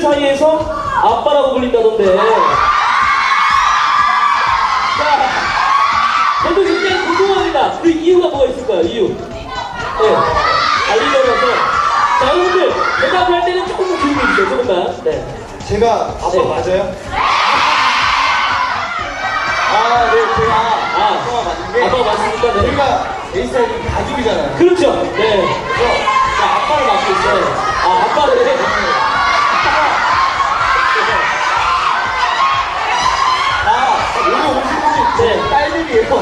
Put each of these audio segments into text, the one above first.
사이에서 아빠라고 불린다던데. 자, 저도 굉장히 궁금합니다. 그 이유가 뭐가 있을까요? 이유. 네. 알리려면서. 자, 여러분들, 대답을 할 때는 조금 더 기울여 주세요. 조금만. 네. 제가 아빠 네. 맞아요? 아, 네, 제가 아, 아빠가 맞는 게 아빠가 맞습니까? 네. 저희가 에이스타일이 가족이잖아요. 그렇죠. 네. 그래서 자, 아빠를 맡고 있어요. 아, 아빠를. 아, 네. 제 딸들이에요.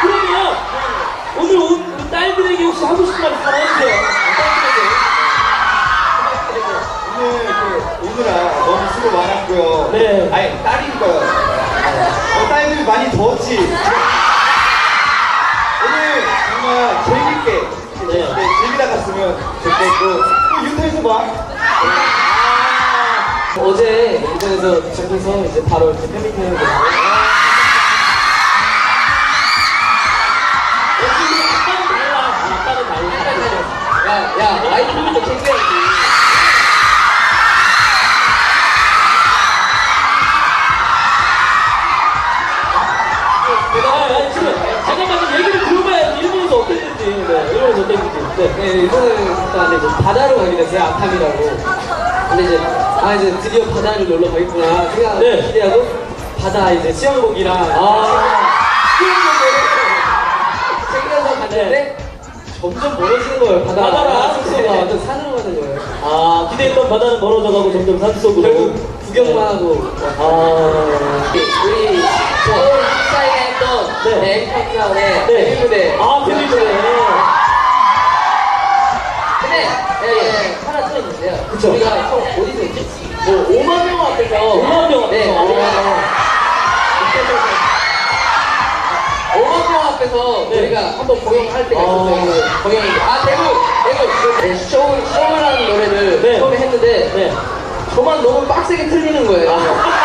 그러면, 오늘 온 우리 딸들에게 혹시 하고 싶은 말씀 하나 해주세요. 오늘 이렇게 오느라 너무 수고 많았고요. 네. 아니, 딸이니까요. 어, 딸들이 많이 더웠지. 오늘 정말 재밌게, 네. 네, 재미나 갔으면 좋겠고, 또 유타에서 봐. 어제 인천에서 도착해서 이제 바로 이렇게 팬미팅을. 야, 야, 챙겨야지. 아, 아니, 지금 잠깐만 좀 얘기를 들어봐야지. 일본에서 어땠는지. 네, 일본에서 어땠는지. 이번에 일단 이제 바다로 가게 됐어요. 아탐이라고. 근데 이제 아 이제 드디어 바다를 놀러 가겠구나 생각 네. 기대하고 바다 이제 수영복이랑 아, 수영복을 챙겨서 갔는데 점점 멀어지는 거예요. 바다 바다랑 숙소가 네. 완전 산으로 가는 거예요. 아, 기대했던 바다는 멀어져 가고 점점 산 속으로. 결국 구경만 하고 아, 우리 서울 사이에 했던 네. 네. 앵커타운의 네. 데뷔 무대 아, 데뷔 무대. 틀었는데요. 그쵸. 우리가 형 어디서 했지? 뭐 5만 명 앞에서 5만 명 앞에서. 네, 아. 우리가 5만 명 앞에서 네. 우리가 한번 공연할 때가 아. 있었어요. 그 공연이 아 대구 대구 네, 쇼 쇼라는 노래를 네. 처음에 했는데 네. 저만 너무 빡세게 틀리는 거예요. 아,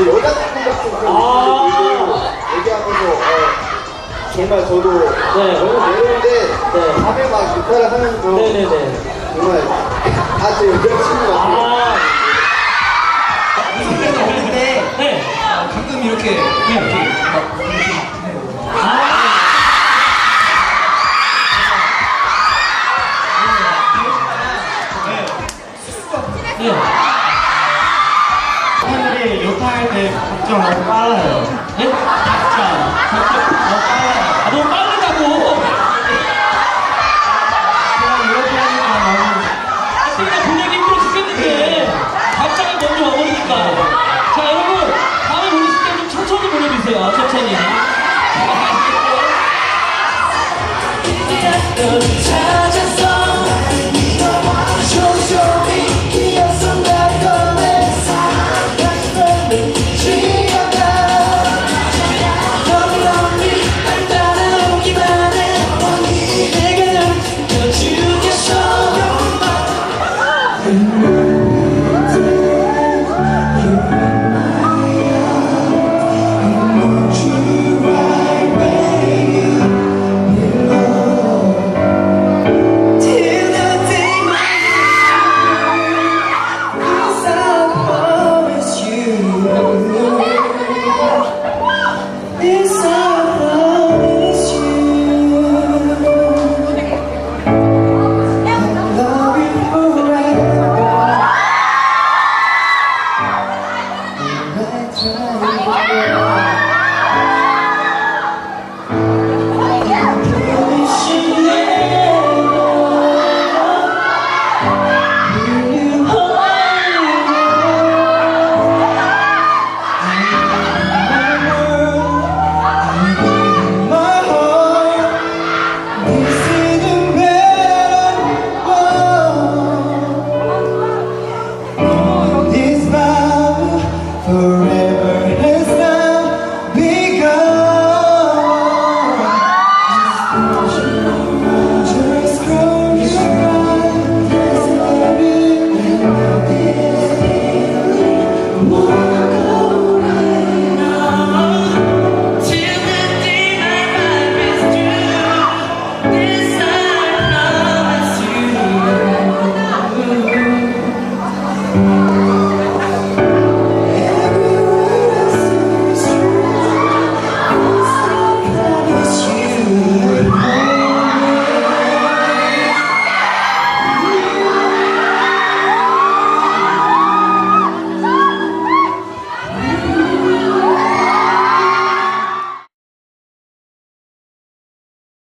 그 여자친구 같은 그런 아. 얘기하면서 어, 정말 저도 네. 너무 외로운데 네. 밤에 막 기타를 하면서 네네네. 정말 다제 여자친구 같아요. 아, 선배가 어린데 네. 가끔 이렇게 이렇게 막 이렇게 해요. 네. 팬들이 욕할 때 걱정 너무 빨라요. 네? 걱정, 걱정 너무 빨라요. 아, 너무 빠르다고. 그냥 이렇게 하니까 너무 아, 그러니까 보내기 힘들어 죽겠는데. 답장이 먼저 와버리니까. 자, 여러분. 다음에 보내실 때 좀 천천히 보내주세요. 천천히.